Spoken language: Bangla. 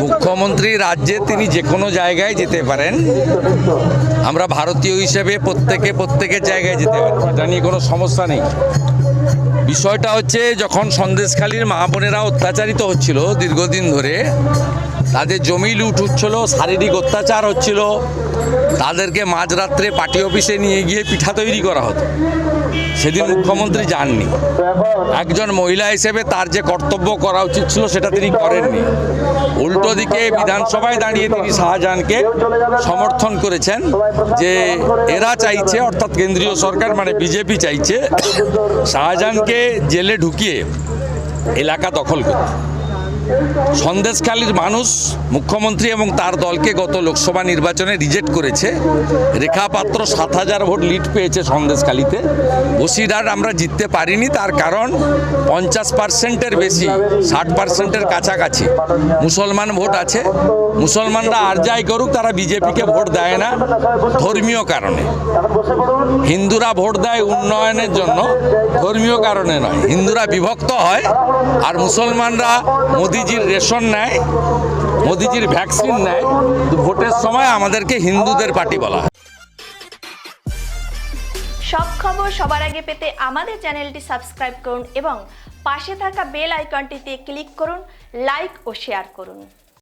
মুখ্যমন্ত্রী রাজ্যে তিনি যে কোনো জায়গায় যেতে পারেন। আমরা ভারতীয় হিসেবে প্রত্যেকে প্রত্যেকের জায়গায় যেতে পারি। এটা নিয়ে কোনো সমস্যা নেই। বিষয়টা হচ্ছে যখন সন্দেশখালীর মা বোনেরা অত্যাচারিত হচ্ছিল দীর্ঘদিন ধরে, তাদের জমি লুট হচ্ছিল, শারীরিক অত্যাচার হচ্ছিল, তাদেরকে মাঝরাত্রে পার্টি অফিসে নিয়ে গিয়ে পিঠা তৈরি করা হতো। সেদিন মুখ্যমন্ত্রী যাননি। একজন মহিলা হিসেবে তার যে কর্তব্য করা উচিত ছিল সেটা তিনি করেননি। উল্টো দিকে বিধানসভায় দাঁড়িয়ে তিনি শাহজাহানকে সমর্থন করেছেন যে এরা চাইছে, অর্থাৎ কেন্দ্রীয় সরকার মানে বিজেপি চাইছে, শাহজাহানকে জেলে ঢুকিয়ে এলাকা দখল করতে। সন্দেশখালীর মানুষ, মুখ্যমন্ত্রী এবং তার দলকে গত লোকসভা নির্বাচনে রিজেক্ট করেছে। রেখা পাত্র সাত হাজার ভোট লিড পেয়েছে সন্দেশখালীতে। বসিরহাট আমরা জিততে পারিনি, তার কারণ পঞ্চাশ পার্সেন্টের বেশি, ষাট পার্সেন্টের কাছাকাছি। মুসলমান ভোট আছে। মুসলমানরা আর যাই করুক, তারা বিজেপিকে ভোট দেয় না, ধর্মীয় কারণে। হিন্দুরা ভোট দেয় উন্নয়নের জন্য, ধর্মীয় কারণে নয়। হিন্দুরা বিভক্ত হয়, আর মুসলমানরা মোদিজির রেশন নেয়, মোদিজির ভ্যাকসিন নেয় ভোটের সময় আমাদেরকে হিন্দুদের পার্টি বলা হয়। সব খবর সবার আগে পেতে আমাদের চ্যানেলটি সাবস্ক্রাইব করুন এবং পাশে থাকা বেল আইকনটিতে ক্লিক করুন, লাইক ও শেয়ার করুন।